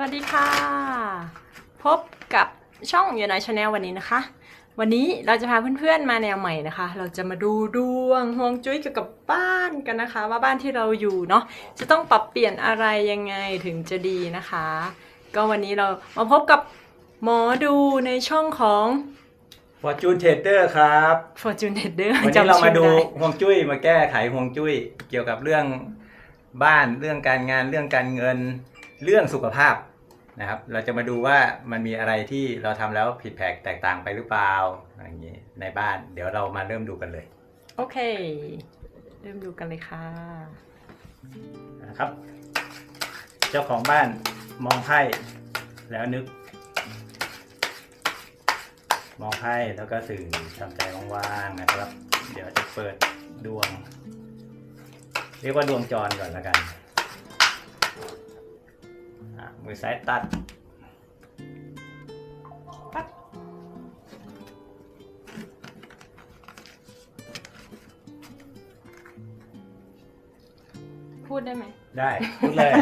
สวัสดีค่ะ พบกับช่องยูไนชาแนลวันนี้นะคะ วันนี้เราจะพาเพื่อนๆมาแนวใหม่นะคะ เราจะมาดูดวงฮวงจุ้ยเกี่ยวกับบ้านกันนะคะ ว่าบ้านที่เราอยู่เนาะจะต้องปรับเปลี่ยนอะไรยังไงถึงจะดีนะคะ ก็วันนี้เรามาพบกับหมอดูในช่องของ Fortune Trader ครับ Fortune Trader วันนี้จำเรามาชื่อดูได้ฮวงจุ้ยมาแก้ไขฮวงจุ้ยเกี่ยวกับเรื่องบ้านเรื่องการงานเรื่องการเงิน เรื่องสุขภาพนะครับ เราจะมาดูว่ามันมีอะไรที่เราทำแล้วผิดแผกแตกต่างไปหรือเปล่าอย่างนี้ในบ้าน เดี๋ยวเรามาเริ่มดูกันเลย โอเค เริ่มดูกันเลยค่ะนะครับ เจ้าของบ้านมองไพ่แล้วนึก มองไพ่แล้วก็สื่อทำใจว่างๆนะครับ เดี๋ยวจะเปิดดวง เรียกว่าดวงจรก่อนล้วกัน มือซ้ายตัดปั๊บพูดได้ไหม ได้พูดเลย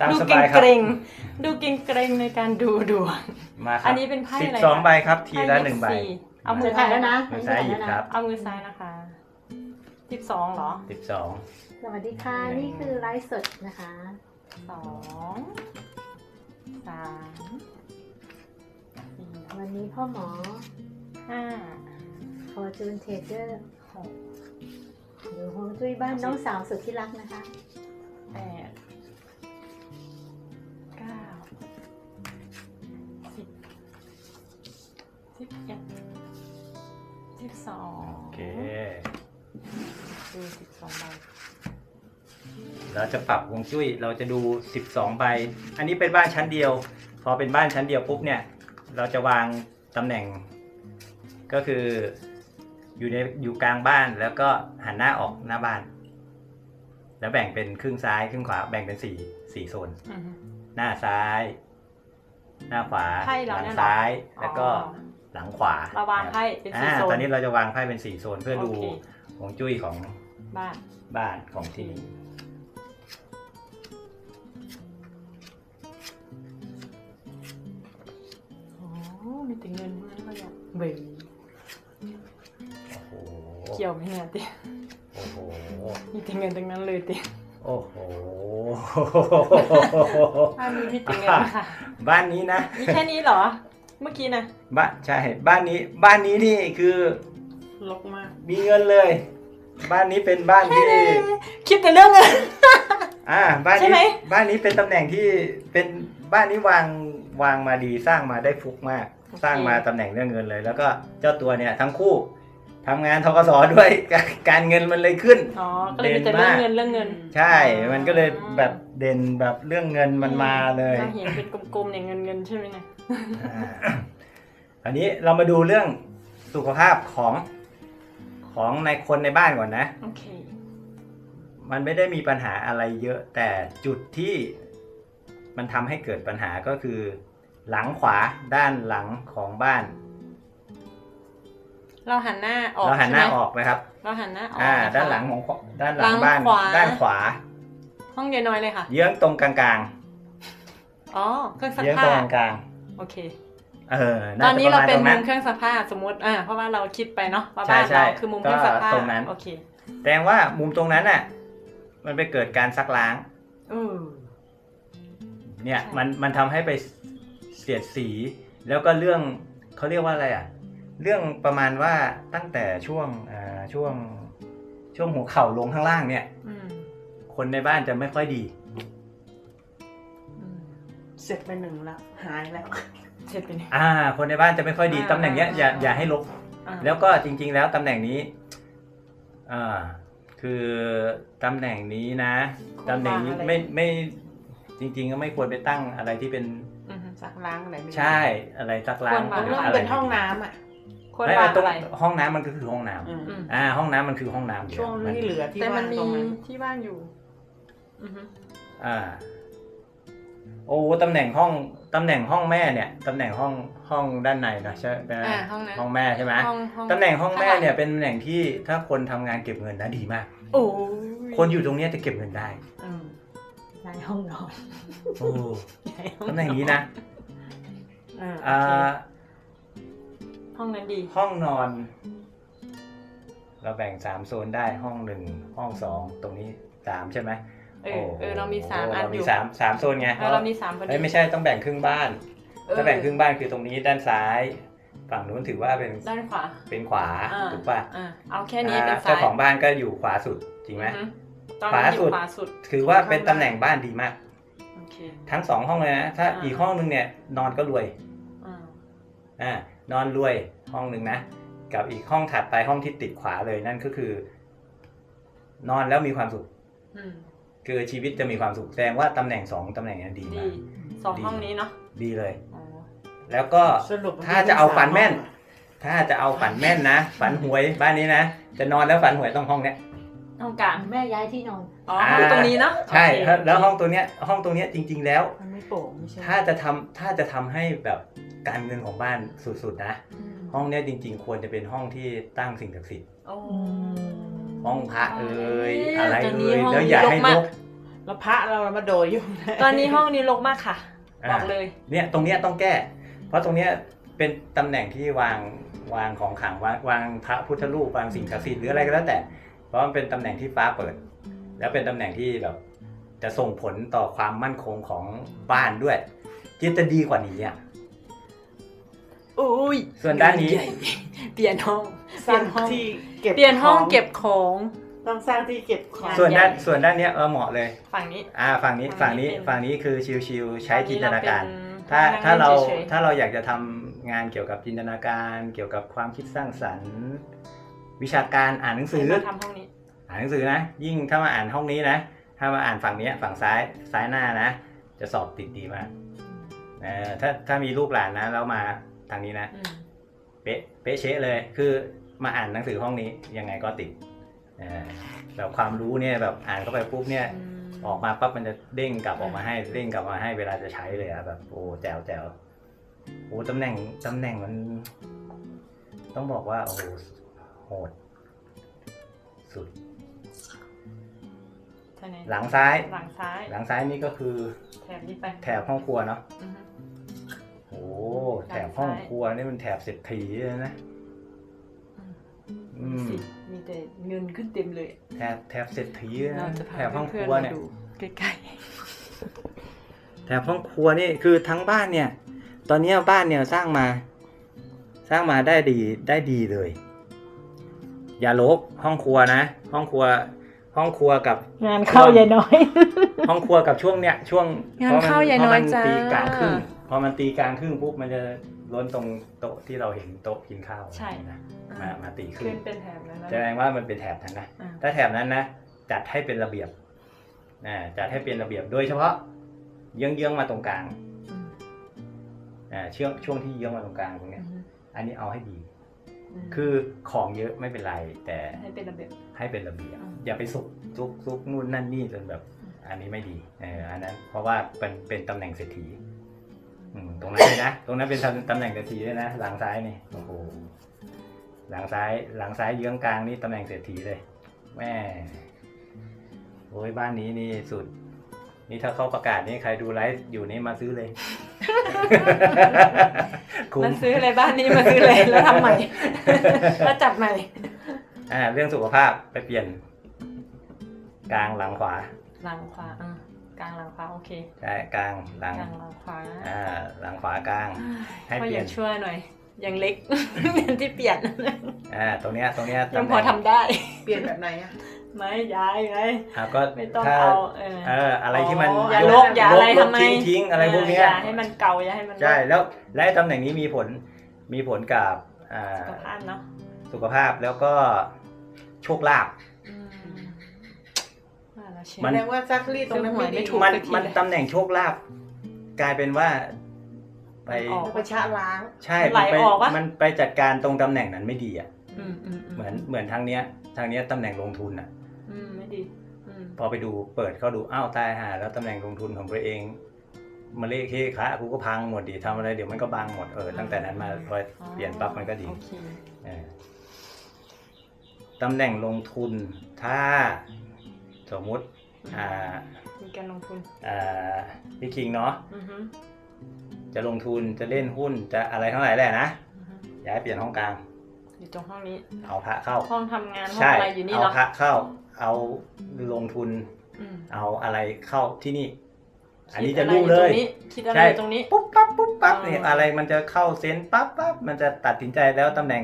ตามดูสเกรบายงครับ เกรงๆดูเกรงเกรงๆในการดูดวง มาครัอับนนี้เป็นไพ่สิบอะไรสองคะ ใบครับทีละไพ่หนึ่งใบ สี่เอามืจะอถ่ายแล้วนะ มือซ้ายหยิบครับเอามือซ้ายนะคะสิบสองเหรอ สิบสอง สวัสดีค่ะ นี่คือไลฟ์สดนะคะ สองสามสี่วันนี้พ่อหมอห้าฟอร์จูนเทเดอร์หกอยู่ฮวงจุ้ยบ้านน้องสาวสุดที่รักนะคะแปดเก้าสิบสิบเอ็ดสิบสองโอเคดูสิบสองใบ เราจะปรับฮวงจุ้ยเราจะดู 12 ใบ อันนี้เป็นบ้านชั้นเดียว พอเป็นบ้านชั้นเดียวปุ๊บเนี่ย เราจะวางตำแหน่ง ก็คืออยู่ในอยู่กลางบ้านแล้วก็หันหน้าออกหน้าบ้าน แล้วแบ่งเป็นครึ่งซ้ายครึ่งขวาแบ่งเป็นสี่สี่โซน อือฮึ หน้าซ้าย หน้าขวาไพ่เราหลัเนี่ยเหรอซ้ายแล้วก็อ๋อ หลังขวาเราวางไพ่เป็นสี่อ่าโซนตอนนี้เราจะวางไพ่เป็นสี่โซนเพื่อดูโอเคฮวงจุ้ยของบ้าน บ้านของที่นี่ แต่เงินทั้งนั้นเลยอะเบื่อโอ้โหเกี่ยวไหมเนี่ยเตี้ยโอ้โหมีแต่เงินทั้งนั้นเลยเตี้ยโอ้โหบ้านนี้มีแต่เงินค่ะบ้านนี้นะมีแค่นี้เหรอ เมื่อกี้นะบ้านใช่ บ้านนี้บ้านนี้นี่คือลกมากมีเงินเลย บ้านนี้เป็นบ้านที่คิดแต่เรื่องเงินอ่าบ้านใช่ไหมนี้บ้านนี้เป็นตำแหน่งที่เป็นบ้านนี้วางวางมาดีสร้างมาได้ฟุกมาก สร้างมาตำแหน่งเรื่องเงินเลย แล้วก็เจ้าตัวเนี่ยทั้งคู่ทำงานทกสด้วย การเงินมันเลยขึ้น อ๋อ ก็เลยมีแต่เรื่องเงินเรื่องเงิน ใช่ มันก็เลยแบบเด่นแบบเรื่องเงินมันมาเลยถ้าเห็นเป็นกลมๆเนี่ยเงินเงินใช่ไหมเนี่ยอ่าอันนี้เรามาดูเรื่องสุขภาพของของในคนในบ้านก่อนนะ โอเค มันไม่ได้มีปัญหาอะไรเยอะแต่จุดที่มันทำให้เกิดปัญหาก็คือ หลังขวาด้านหลังของบ้าน เราหันหน้าออกเราหันหน้าใช่ไมออกนะครับ เราหันหน้าออกอ่านะคะ ด้านหลังของด้านหลัหลังงบ้านขวา ด้านขวา ห้องยายน้อยเลยค่ะ เยื้องตรงกลางอ๋อ เครื่องๆซักเยื้องผ้าตรงกลางโอเค ๆเออตอนนี้เราจะเป็นระมุมาณมตเครงรื่องซักผ้าสมมติอ่าเพราะว่าเราคิดไปเนาะว่าใช่บ้านใช่เราคือมุมเครื่องซักผ้าก็ตรงนั้น โอเคแต่ว่ามุมตรงนั้นน่ะ มันไปเกิดการซักล้าง อือเนี่ยใช่มันมันทำให้ไป เสียดสี แล้วก็เรื่องเขาเรียกว่าอะไรอะ เรื่องประมาณว่าตั้งแต่ช่วงอ่าช่วงช่วงหัวเข่าลงข้างล่างเนี่ยอืมคนในบ้านจะไม่ค่อยดีอืมเสร็จไปหนึ่งแล้วหายแล้ว เสร็จไปเนี่ยอ่า คนในบ้านจะไม่ค่อยดีอ่าตำแหน่งเนี้ยอย่าอย่าให้ลกอ่าแล้วก็จริง ๆ แล้วตำแหน่งนี้อ่าคือตำแหน่งนี้นะตำแหน่งนี้ไม่ไม่จริง ๆ ก็ไม่ควรไปตั้งอะไรที่เป็นอือฮึ ซักล้างอะไรไม่ได้ใช่อะไรซักล้างควรวางหเรื่องอะไรเป็นห้องน้ำอะ ควรไม่วางตรงอะไร ห้องน้ำมันก็คือห้องน้ำอืมอืมอ่า ห้องน้ำมันคือห้องน้ำอยู่ช่วงมันที่เหลือที่แต่มัว่านงมีตรงนั้นที่ว่างอยู่ อือฮึอ่า โอ้ตำแหน่งห้องตำแหน่งห้องแม่เนี่ยตำแหน่งห้องห้องด้านในนะใช่ไหมอ่าห้องนั้นห้องแม่ใช่ไหมห้องห้องตำแหน่งห้องแม่เนี่ยเป็นตำแหน่งที่ถ้าคนทำงานเก็บเงินนะดีมาก โอ้ยคนอยู่ตรงเนี้ยจะเก็บเงินได้ อืม ในห้องนอนโอ้ไหนตำแหน่งนี้นะอ่าอ่าโอเคห้องนั้นดี ห้องนอน เราแบ่งสามโซนได้ห้องหนึ่งห้องสองตรงนี้สามใช่ไหมเออเออเรามีสามอันเราอมียู่สามสามโซนไงเออเรามีสามพอดีเอ้ยไม่ใช่ต้องแบ่งครึ่งบ้าน เออถ้าแบ่งครึ่งบ้านคือตรงนี้ด้านซ้าย ฝั่งนู้นถือว่าเป็นด้านขวาเป็นขวาอ่าถูกป่ะอ่าเอาแค่นี้เป็นอ่าซ้าเจ้ายของบ้านก็อยู่ขวาสุดจริงไหมอือฮึ ตอนขวานี้อสุยู่ดขวาสุด ถือว่าเป็นตำแหน่งบ้านดีมาก โอเค ทั้งสองห้องเลยนะถ้าอ่า อีกห้องนึงเนี่ยนอนก็รวยอ่าอ่านอนรวยห้องหนึ่งนะ กับอีกห้องถัดไปห้องที่ติดขวาเลยนั่นก็คือ นอนแล้วมีความสุข อืมคือชีวิตจะมีความสุขแสดงว่าตำแหน่งสองตำแหน่งเนี้ดีดีมาก สองดี ห้องนี้เนาะดีเลย อ๋อแล้วก็ สรุปถ้าจะเอาฝันแม่น ถ้าจะเอาฝันแม่นนะ ฝันหวยบ้านนี้นะ จะนอนแล้วฝันหวยต้องห้องเนี้ย ห้องกลางแม่ย้ายที่นอนอ๋อห้องตรงนี้เนาะใช่โอเคแล้วห้องตัวเนี้ยห้องตัวเนี้ยจริง ๆ แล้วมันไม่โปร่งไม่ใช่ถ้าจะทำถ้าจะทำให้แบบการเงินของบ้านสุดๆนะอืมห้องเนี้ยจริง ๆ ควรจะเป็นห้องที่ตั้งสิ่งศักดิ์สิทธิ์โอ้ห้องพระเอ่ยเอ้ยอะไรตอนนี้เอ่ยห้องแล้วอย่าให้รกมากนกแล้วพระเรามาโดยอยู่นะตอนนี้ห้องนี้รกมากค่ะอ่าบอกเลยเนี่ยตรงเนี้ยต้องแก้ เพราะตรงเนี้ยเป็นตำแหน่งที่วางวางของขลังวางวางพระพุทธรูปวางสิ่งศักดิ์สิทธิ์หรืออะไรก็แล้วแต่เพ ราะมันเป็นตำแหน่งที่ฟ้าเปิด แล้วเป็นตำแหน่งที่แบบจะส่งผลต่อความมั่นคงของบ้านด้วยจิตจะดีกว่านี้อะอุ้ยส่วนด้านนี้ใหญ่เปลี่ยนห้องสร้างที่เก็บเปลี่ยนห้องขเก็บของ ต้องสร้างที่เก็บของ ส่วนด้านส่วนด้านเนี้ยเออเหมาะเลย ฝั่งนี้ อ่าฝั่งนี้ฝั่ฝั่งงนี้นี้เป็น ฝั่งนี้คือชิวๆใช้จินตนาการตถ้าอนนี้ถ้าเราเป็นฉยๆถ้าเราอยากจะทำงานเกี่ยวกับจินตนาการ เกี่ยวกับความคิดสร้างสรรค์ วิชาการอ่านหนังสือมาทำห้องนี้ อ่านหนังสือนะ ยิ่งถ้ามาอ่านห้องนี้นะ ถ้ามาอ่านฝั่งเนี้ยฝั่งซ้ายซ้ายหน้านะ จะสอบติดดีมากเออถ้าถ้ามีลูกหลานนะแล้วมาทางนี้นะ อืมเป๊ะเป๊ะเชะเลย คือมาอ่านหนังสือห้องนี้ยังไงก็ติดเออแบบความรู้เนี่ยแบบอ่านเข้าไปปุ๊บเนี่ย อืม ออกมาปั๊บมันจะเด้งกลับออกมาให้เด้งกลับมาให้เวลาจะใช้เลยอะแบบโอ้แจ๋วแจ๋วโอ้ตำแหน่งตำแหน่งมัน ต้องบอกว่าโอ้โห โหด สุดทางไหนหลังซ้าย หลังซ้าย หลังซ้ายนี่ก็คือ แถบนี้ไปแถบห้องครัวเนาะอือฮึโอ้แถบห้องครัวนี่มันแถบเศรษฐีเลยนะอืมสิมีแต่เงินขึ้นเต็มเลย แถบแถบเศรษฐีเลยเรานะจะพาแถบห้องคเพื่อนรัวๆมาเนี่ย ดูใกล้แถบห้องครัวนี่คือทั้งบ้านเนี่ย ตอนเนี้ยบ้านเนี่ยสร้างมา สร้างมาได้ดีได้ดีเลย อย่าลบห้องครัวนะ ห้องครัว ห้องครัวกับๆงานเข้ายายน้อย ห้องครัวกับช่วงเนี้ยช่วงงานเข้ายายน้อยจ้าเพระมันตีกลางครึ่งพอมันตีกลางครึ่งปุ๊บมันจะล้นตรงโต๊ะที่เราเห็นโต๊ะกินข้าวใช่ นะมามาตีครึ่ขึ้งนเป็นแถบนั้นนะ แสดงว่ามันเป็นแถบนั้นนะอ่า ถ้าแถบนั้นนะจัดให้เป็นระเบียบอ่าจัดให้เป็นระเบียบโดยเฉพาะเยื้องๆมาตรงกลางอืมอ่าช่วงช่วงที่เยื้องมาตรงกลางตรงอืเนี้ยมอันนี้เอาให้ดีม คือของเยอะไม่เป็นไร แต่ให้เป็นระเบียบให้เป็นระเบียบอืมอย่าไปซุกซุกซุกนู่นนั่นนี่จนแบบ อันนี้ไม่ดีเอออันนั้นเพราะว่าเป็นเป็นตำแหน่งเศรษฐีอืมตรงนั้นเลยนะ ตรงนั้นเป็นตำตำแหน่งเศรษฐีเลยนะ หลังซ้ายนี่โอ้โหหลังซ้าย หลังซ้ายเยื้องกลางนี่ตำแหน่งเศรษฐีเลยแม่โอ้ยบ้านนี้นี่สุด นี่ถ้าเขาประกาศนี่ใครดูไลฟ์อยู่นี่มาซื้อเลย คุ้มามซื้ออะไรบ้านนี้มาซื้อเลยแล้วทำใหม่ แล้วจัดใหม่ อ่าเรื่องสุขภาพไปเปลี่ยน กลางหลังขวาหลังขวาอะกลางหลังขวาโอเคใช่กลางหลังกลางหลังขวาอ่าหลังขวากลาง ให้ก็เปลี่ยัยนงช่วยหน่อยยังเล็กที่เปลี่ยนอ่าตรงเนี้ยตรงเนี้ยยังตำแหพอทำได้ เปลี่ยนแบบไหนอะ ไม่ย้ายไงอ่าก็ไม่ต้องถ้าเอาเออ เอออะไรที่มันอย่าลกอย่าอะไรลทำไม ทิ้งทิ้งอะไรพวกเนี้ย อย่าให้มันเก่าอย่าให้มันใช่แล้วและไอ้ตำแหน่งนี้มีผลมีผลกับอ่าสุขภาพเนาะสุขภาพแล้วก็โชคลาภ อืมว่าแล้วเชียวมั แสดงว่าซักรีดตรงนั้นไม่ไม่ดีถูกมันสักทีมันเลยตำแหน่งโชคลาภกลายเป็นว่า ไปมันออก ไปชะล้าง ใช่ไหลมันไปออกปะ มันไปจัดการตรงตำแหน่งนั้นไม่ดีอะอืมอืมเหมือนเหมือนทางเนี้ยทางเนี้ยตำแหน่งลงทุนอะ อืมไม่ดีอืมพอไปดูเปิดเข้าดูอ้าวตายหาแล้วตำแหน่งลงทุนของตัวเอง มาเลขเค้คะกูก็พังหมดดิทำอะไรเดี๋ยวมันก็บังหมดเออตั้งแต่นั้นมาพอเปลี่ยนปั๊บมันก็ดีโอเคเออตำแหน่งลงทุนถ้าสมมุติอ่ามีการลงทุนอ่าพี่คิงเนาะอือฮึจะลงทุนจะเล่นหุ้นจะอะไรทั้งหลายแหละนะอือฮึย้ายเปลี่ยนห้องกลางอยู่ตรงห้องนี้ เอาพระเข้า ห้องทำงานห้องใช่อะไรอยู่นี่เอาเนาะพระเข้า เอาลงทุนอืมเอาอะไรเข้าที่นี่ อันนี้คิจะดรู้เลยคิดอะไรใช่อยู่ตรงนี้ปุ๊บปั๊บปุ๊บปั๊บอ๋อเนี่ยอะไรมันจะเข้าเซนส์ปั๊บปั๊บมันจะตัดสินใจแล้วตำแหน่ง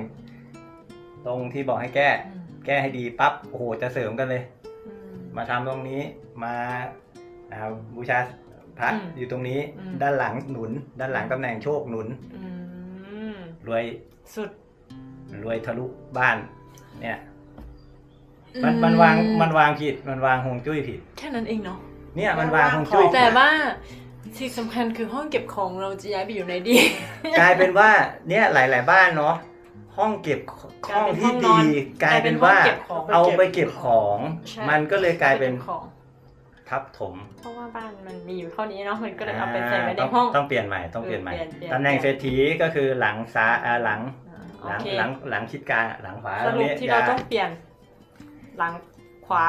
ตรงที่บอกให้แก้อืมแก้ให้ดีปั๊บโอ้โหจะเสริมกันเลยอืมมาทำตรงนี้มาอ่าบูชาพระอืมอยู่ตรงนี้อืมด้านหลังหนุน ด้านหลังตำแหน่งโชคหนุนอืมรวยสุดรวยทะลุบ้าน เนี่ย มันมันวางมันวางผิดมันวางฮวงจุ้ยผิด แค่นั้นเองเนาะเนี่ยมันวางฮวงจุ้ยแต่ผิดว่าสิ่งสำคัญคือห้องเก็บของเราจะย้ายไปอยู่ในดี กลายเป็นว่าเนี่ยหลาย ๆ บ้านเนาะห้องเก็บห้องที่ดี กลายเป็นว่ากลายเป็นห้องเก็บของเอาไปเก็บของใช่มันก็เลยกลายเป็นของทับถม เพราะว่าบ้านมันมีอยู่เท่านี้เนาะมันก็เลยเอาไปใส่ไว้ในห้องต้องต้องเปลี่ยนใหม่ต้องเปลี่ยนใหม่เออเปลี่ยนตำแหน่งเปลี่เศรยนษฐีก็คือหลังซ้ายอ่าหลังโอหลังเคหลังหลังชิดกลางหลังขวาสรุปนี้ที่เราย่ต้องเปลี่ยน หลังขวา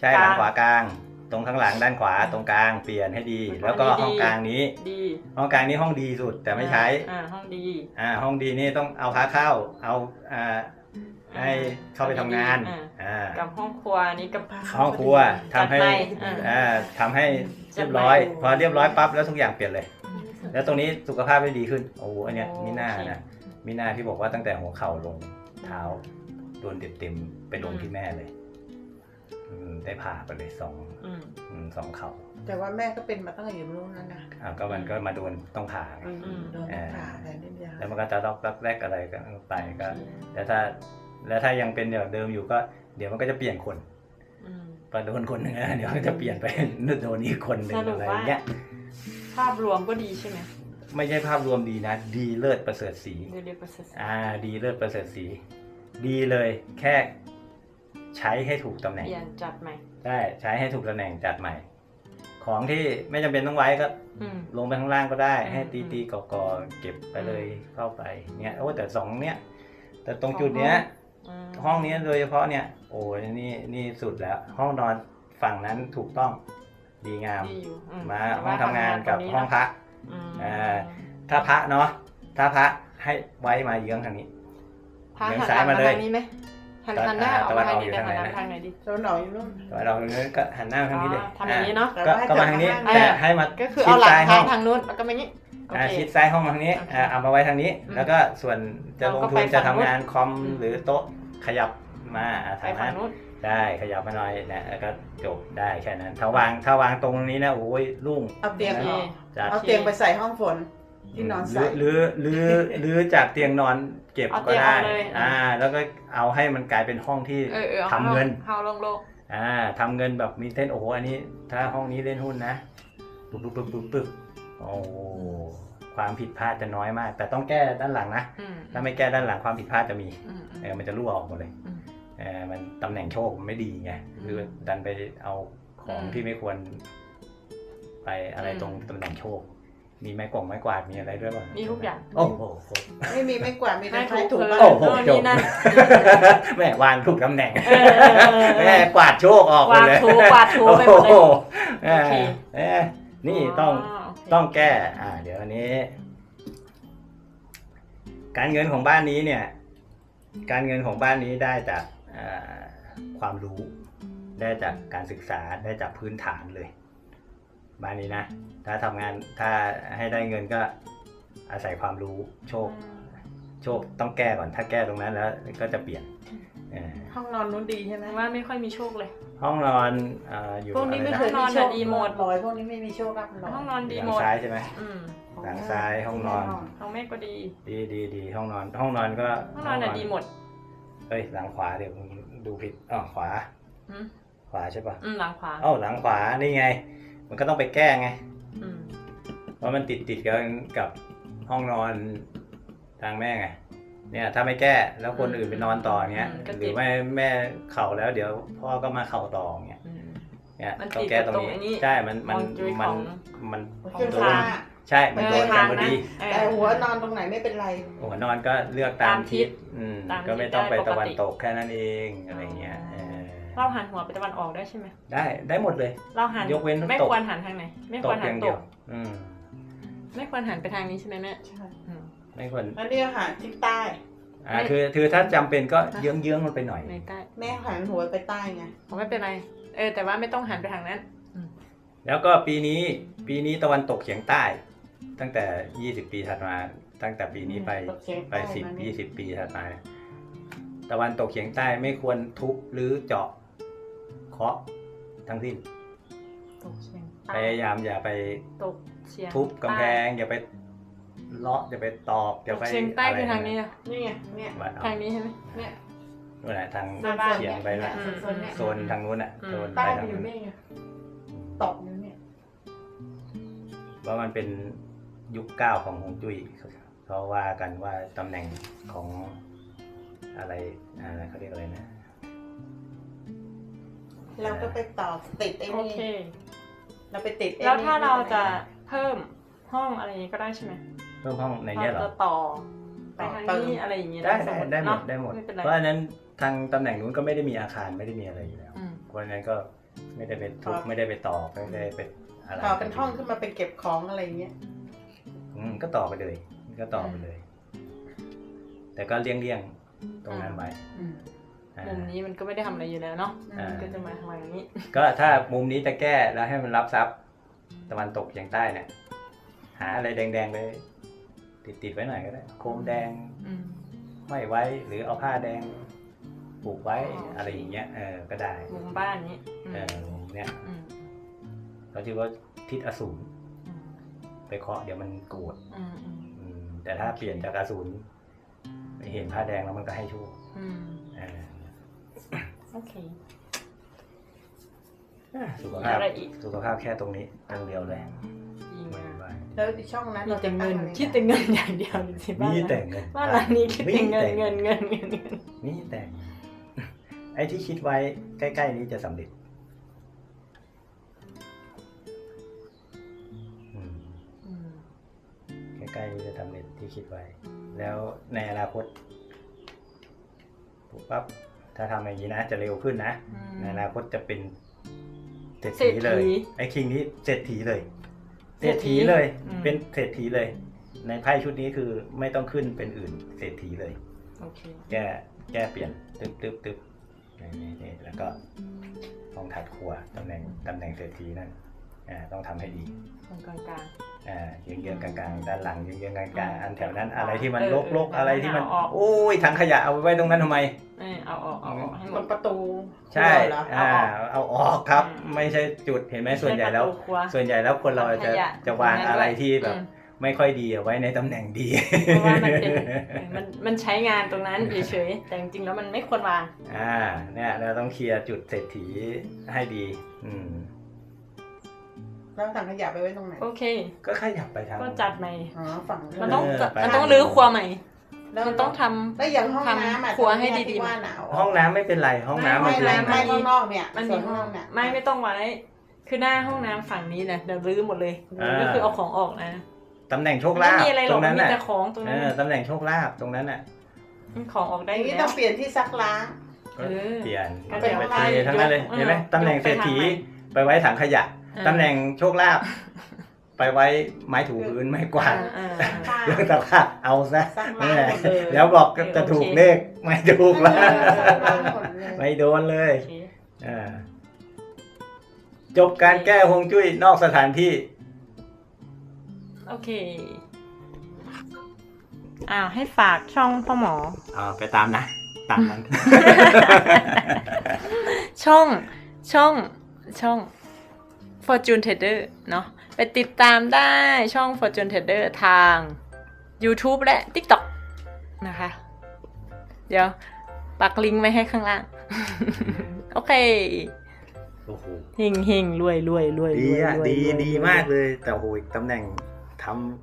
ใช่กหลางลังขวากลาง ตรงข้างหลังด้านขวาตรงกลางเปลี่ยนให้ดีอืมแล้วก็อันนี้ห้องดีกลางนี้ดีห้องกลางนี้ห้องดีสุดแต่ไม่ใช้อ่าห้องดีอ่าห้องดีนี่ต้องเอาพาเข้าเอาอ่าให้เข้าไปทำงานอ่าอ่ากับห้องครัวนี่กับห้องครัวทำให้จัดไปอ่าอ่าทำให้จัเรีดยบไปร้อย พอเรียบร้อยปั๊บแล้วทุกอย่างเปลี่ยนเลย แล้วตรงนี้สุขภาพได้ดีขึ้น โอ้โหอันเนี้ยโอเคมิน่านะมิน่าที่บอกว่าตั้งแต่หัวเข่าลงเท้าโดนเต็มๆไปลงที่แม่เลยอืม ได้ผ่าไปเลยสองอืมอืมสองเข่าแต่ว่าแม่ก็เป็นมาตั้งแต่อยู่รุ่นนั้นนะอ่าก็มันก็มาโดนต้องผ่าไง อืม โดนต้องผ่าแผลนิดเดียวแล้วมันก็จะล็อกแรกอะไรก็ไปก็ แล้วถ้า แล้วถ้ายังเป็นแบบเดิมอยู่ก็ เดี๋ยวมันก็จะเปลี่ยนคนอืม พอโดนคนหนึ่งเดี๋ยวมันก็จะเปลี่ยนไปโดนอีกคนหนึ่งสรุปอะไรว่า เงี้ย ภาพรวมก็ดีใช่ไหมไม่ใช่ภาพรวมดีนะ ดีเลิศประเสริฐสี เรียกประเสริฐอ่า ดีเลิศประเสริฐสี ดีเลย แค่ ใช้ให้ถูกตำแหน่งเปลี่ยนจัดใหม่ได้ใช้ให้ถูกตำแหน่งจัดใหม่ ของที่ไม่จำเป็นต้องไว้ก็อืม ลงไปข้างล่างก็ได้ อืมให้ตีตีก่อก่อเก็บไปเลยเข้าไปเนี่ยโอ้แต่สองเนี้ยแต่ตรงจุดเนี้ยมห้องนี้โดยเฉพาะเนี่ย โอ้ยนี่นี่สุดแล้ว ห้องนอนฝั่งนั้นถูกต้องดีงาม ดีอยู่อืมาแต่ห้องทำงานกับตรห้องพระอืมอ่า ถ้าพระเนาะถ้าพระให้ไว้มาเยื้องทางนี้พระเลี้ยงหันซ้ายหลังมามาเลยทางนี้ไหม หันตะหันหน้าอ่าออกมาทางนี้ตะวันออกอยู่แต่หันหทางไหนนะน้าทางไหนดีโดนหนอนอยู่นู่นแต่เราก็หันหน้ามาทางนี้เลยอ๋อทำอย่างนี้เนาะแต่ก็ว่าให้ก็มาทางนี้จับแต่ข้างหน้าให้มาก็คือเอาหลังชิดซ้ยทางทางนู้นแล้วก็มานี้โออ่าเคชิดซ้ายห้องมาทางนี้โอเคอ่าเอามาไว้ทางนี้อืมแล้วก็ส่วนจะลงเราก็ทุไปนจะฝั่ทำงนู้นงานคอมอืมหรือโต๊ะขยับมาอ่าไปทางฝั่นั้งนนู้นได้ขยับมาหน่อยนะแล้วก็จบได้แค่นั้นถ้าวางถ้าวางตรงนี้นะโอ้ยรุ่งเอาเตียงออกจากเอาเตียงไปใส่ห้องฝน ที่นอนใส่หรือหรือหรือหรือจากเตียงนอนเก็บเอาก็เตียงได้เอาเลย อ่า แล้วก็เอาให้มันกลายเป็นห้องที่เออเออทำเงิน เฮาลงโลกอ่าทำเงินแบบมีเต้นโอ้โหอันนี้ ถ้าห้องนี้เล่นหุ้นนะปึ๊บปึ๊บปึ๊บปึ๊บปึ๊บโอ้โหความผิดพลาดจะน้อยมาก แต่ต้องแก้ด้านหลังนะอืมถ้าไม่แก้ด้านหลังความผิดพลาดจะมีอืม เออมันจะรั่วออกหมดเลยอืมเออมันตำแหน่งโชคมันไม่ดีไงอืมคือดันไปเอาของอืมที่ไม่ควร ไปอะไรอืม ตรงตำแหน่งโชค มีไม้กวงไม้กวาดมีอะไรด้วยป่ะมีทุกอย่าง โอ้โห ไม่มีไม่กวาดมีแต่ไม่ใช้ถูถูกบ้าน โอ้โหโน่นจบ นี่นั่น แม่วางถูกตำแหน่งเออเออเออเออแม่กวาดโชคออกหมดวางเลยถูกวาดถูไปหมดเลยโอ้โแม่โอเค แม่นี่ต้องโเคต้องแก้ อ่า เดี๋ยวอันนี้ การเงินของบ้านนี้เนี่ย การเงินของบ้านนี้ได้จากอ่าความรู้ ได้จากการศึกษาได้จากพื้นฐานเลย บ้านนี้นะ ถ้าทำงานถ้าให้ได้เงินก็อาศัยความรู้โชค โชคต้องแก้ก่อน ถ้าแก้ตรงนั้นแล้วก็จะเปลี่ยนเออห้องนอนนู้นดีใช่ไหมว่าไม่ค่อยมีโชคเลย ห้องนอนอ่าอยู่พวกนี้ไม่อะเครยนะนอนอะดีหมดลอยพวกนี้ไม่มีโชครับลอยห้องนอนดีหหลัมงด ซ้ายใช่ไหมอืมหลังซ้ายห้องนอนห้องแม่ก็ดี ดีดีดีห้องนอน ห้องนอนก็ห้องนอนอะดีหมดเฮ้ยหลังขวาเดี๋ยวมึงดูผิดอ๋อขวาอืมขวาใช่ปะอืมหลังขวา เอ้าหลังขวานี่ไง มันก็ต้องไปแก้ไงอืมเพราะมันติดติดกันกับห้องนอนทางแม่ไงเนี่ยถ้าไม่แก้แล้วคนอื่นไปนอนต่อเนี้ยหรือไม่แม่เข่าแล้วเดี๋ยวพ่อก็มาเข่าต่อเงี้ยอืมเนี่ยมันต้องติดแก้กับตรงตรงไอ้นี่นี้ใช่มันมันฮวงจุ้ยมันของมันเครื่องโดฟ้านใช่มันโดนกันพอดีเออแต่หัวนอนตรงไหนไม่เป็นไร หัวนอนก็เลือกตามตามทิทิศศอืมตามทิศก็ไม่ต้องไปได้ปกติตะวันตกแค่นั้นเองอะไรเงี้ยอ๋อ เออเราหันหัวไปตะวันออกได้ใช่ไหมได้ได้หมดเลย เราหันยกเว้นไม่ตกควรหันทางไหน ไม่ตควรกหัอนย่างตเดียวกอืมไม่ควรหันไปทางนี้ใช่ไหมแม่ใช่อืมไม่ควรแล้วนี่หันทิศใต้อ่าไม่คือคือถ้าจำเป็นก็เยื้องเยื้องๆมันไปหน่อยในใต้แม่หันหัวไปใต้ไงผมไม่เป็นไร เออแต่ว่าไม่ต้องหันไปทางนั้นแล้วก็ปีนี้ปีนี้ตะวันตกเฉียงใต้ ตั้งแต่20ปีถัดมา ตั้งแต่ปีนี้ไปตกเฉียงไปใต้สิบมายี่นี่สิบปีถัดมา ตะวันตกเฉียงใต้ไม่ควรทุบหรือเจาะ เคาะทั้งสิ้นตกเฉียงพใต้ยายามอย่าไปตกเฉียงทุบกำแพง อย่าไปเลาะอย่าไปตอกใต้อย่าตกไปเฉียงใต้คือทางนี้ะอะนี่ไงเนี่ยไรนะทางนี้ใช่ไหม เนี่ย นู่นแหละทางหน้าบ้าน เฉียงไปละเนี่ยโซนเนี่ยโซนทางนู้นอะอืม โซนใต้ไปไปทางอยู่นู้นนี่ไงตอกอยู่เนี่ยว่ามันเป็นยุคเก้าของฮวงจุ้ยเขาว่ากันว่าตำแหน่งของอะไรอะไรเขาเรียกอะไรนะ เราก็ไปตอกติดไอ้โอนี่เค เราไปติดไอ้แล้วนี่ถ้าเราจะเพิ่มห้องอะไรอย่างนี้ก็ได้ใช่ไหมเพิ่มห้องในเนี้ยเหรเราอ จะต่อไปทางนี้อะไรอย่างเงี้ยได้สได้มมุติได้หมดเนาะได้หมด ไม่เป็นไรเพราะอันนั้นทางตำแหน่งนู้นก็ไม่ได้มีอาคารไม่ได้มีอะไรอยู่แล้วอืม เพราะฉะนั้นก็ไม่ได้ไปทุบไม่ได้ไปต่อไม่ได้ไปอะไรต่อเป็นห้องขึ้นมาเป็นเก็บของอะไรอย่างเงี้ยอืมก็ต่อไปเลย ก็ต่อไปเลย แต่ก็เลี่ยงเลี่ยงๆตรงนั้นไว้อ่า มุมนี้มันก็ไม่ได้ทำอะไรอยู่แล้วเนาะอ่ามันก็จะมาทำอะไรอย่างนี้ ก็ถ้ามุมนี้จะแก้แล้วให้มันรับซับตะวันตกเฉียงใต้เนี่ย หาอะไรแดงๆเลย ติดติดๆไว้หน่อยก็ได้ โคมแดงอืมห้อยไว้หรือเอาผ้าแดงผูกไว้อ๋อออะไรอย่างเงี้ยเออก็ได้มุมบ้านนี้อืมเออมุมเนี้ยอืมเราชื่อว่าทิศอสูรอืมไปเคาะเดี๋ยวมันโกรธอืมอืมอืมแต่ถ้าเปลี่ยนจากอสูรไปเห็นผ้าแดงแล้วมันก็ให้โชคอืม เออโอเคสุขภาพอะไรอีกสุขภาพแค่ตรงนี้ตรงเดียวเลยดีไม่มากว่าแล้วอีกช่องนั้นมีเราแต่จะเงิตั้งนอะไรคิดแต่เงินอย่างเดียวเลยสิบ้านมีหลังแต่เงินบ้านหลังนี้คิดแต่เงินมีเงินเงินเงินเงินมีแต่เงินไอ้ที่คิดไว้ใกล้ๆนี้จะสำเร็จอืมอืมใกล้ๆนี้จะสำเร็จที่คิดไว้ แล้วในอนาคตปุ๊บปั๊บ ถ้าทำอย่างนี้นะ จะเร็วขึ้นนะอืมในอนาคตจะเป็นเศรษเศรษฐีฐีเลย ไอ้คิงนี้เศรษฐีเลย เศเศรรษษฐีฐีเลยอืมเป็นเศรษฐีเลย ในไพ่ชุดนี้คือไม่ต้องขึ้นเป็นอื่น เศรษฐีเลยโอเคแก้แก้เปลี่ยนตึ๊บตึ๊บตึ๊บนี่นี่นี่แล้วก็ห้องถัดครัวตำแหน่งตำแหน่งเศรษฐีนั่นอ่า ต้องทำให้ดีตรงกลางกลางอ่าเยื้องเยื้องกลางๆด้านหลังเยื้องเยื้องกลางอืมๆอันแถวนั้นอะไรที่มันเออรกรกเอออะไรที่มันเอาออกโอ้ยถังขยะเอาไว้ตรงนั้นทำไมเออเอาออกเอาออกให้หมตรดงประตูใช่เหรออ่าเอาออกครับอืมไม่ใช่จุดเห็นไหมส่วนใหญ่แล้วประตูครัวส่วนใหญ่แล้วคนเราจะขยจะวางอะไรที่แบบอืมไม่ค่อยดีเอาไว้ในตำแหน่งดีเพราะว่ามันเป็นมันมันใช้งานตรงนั้นเฉยๆแต่จริงๆแล้วมันไม่ควรวางอ่าเนี่ยเราต้องเคลียร์จุดเศรษฐีให้ดี อืม แล้วถังขยะไปไว้ตรงไหน โอเค ก็ขยับไปทาง ก็จัดใหม่ อ๋อ ฝั่งมันต้องเออจัดไปมันต้องรื้อครัวใหม่ แล้วมันต้องทำ แล้วอย่างห้องน้ำอะทำครัวให้ตรงเนี้ยดีๆ ที่ว่าหนาวห้องน้ำไม่เป็นไร ห้องน้ำไม่มันคือไม่ไม่ไม่ข้างนอกเนี่ยมันส่มีวนห้ห้อองงเนี่ยไม่ไม่ต้องไว้ คือหน้าห้องน้ำฝั่งนี้นะเดี๋ยวรื้อหมดเลยอ่าก็คือเอาของออกนะตำแหน่งโชคไม่ลาภมีอะไรหรตอรกงมันนั้นมีน่ะแต่ของตรงเอนั้นอตำแหน่งโชคลาภตรงนั้นน่ะของออกได้ออยู่ย่างนี้แล้ต้อว งเปลี่ยนที่ซักล้างเออเปลี่ยนก็เป็นเดี๋ยวไปให้เททั้งนั้นเลยยกเห็นไหมเออตำแหน่งยกไปเศรษฐีทางใหม่ ไปไว้ถังขยะเออ ตำแหน่งโชคลาภไปไว้ไม้ถูพื้นไม้กวาดเออซักผ้าเรื่องตะผ้าเอาซะซักนี่ล้างแหละหมดเลยแล้วบอกจะโอเคถูกเลขไม่ถูกเอแล้วอซักล้างหมดเลยไม่โดนเลยโอเคอ่าจบการแก้ฮวงจุ้ยนอกสถานที่ โอเคอ้าวให้ฝากช่องพ่อหมออ่าไปตามนะ ตามนั้น ช่อง ช่อง ช่อง Fortune Trader เนาะไปติดตามได้ช่อง Fortune Trader ทาง YouTube และ TikTok นะคะ เดี๋ยวปักลิงก์ไว้ให้ข้างล่าง โอเคโอ้โหเฮงเฮงรวยรวยรวยดีรวยอะรวยดีรวย ดีรวยมากเลย แต่โอ้ยตำแหน่งทำ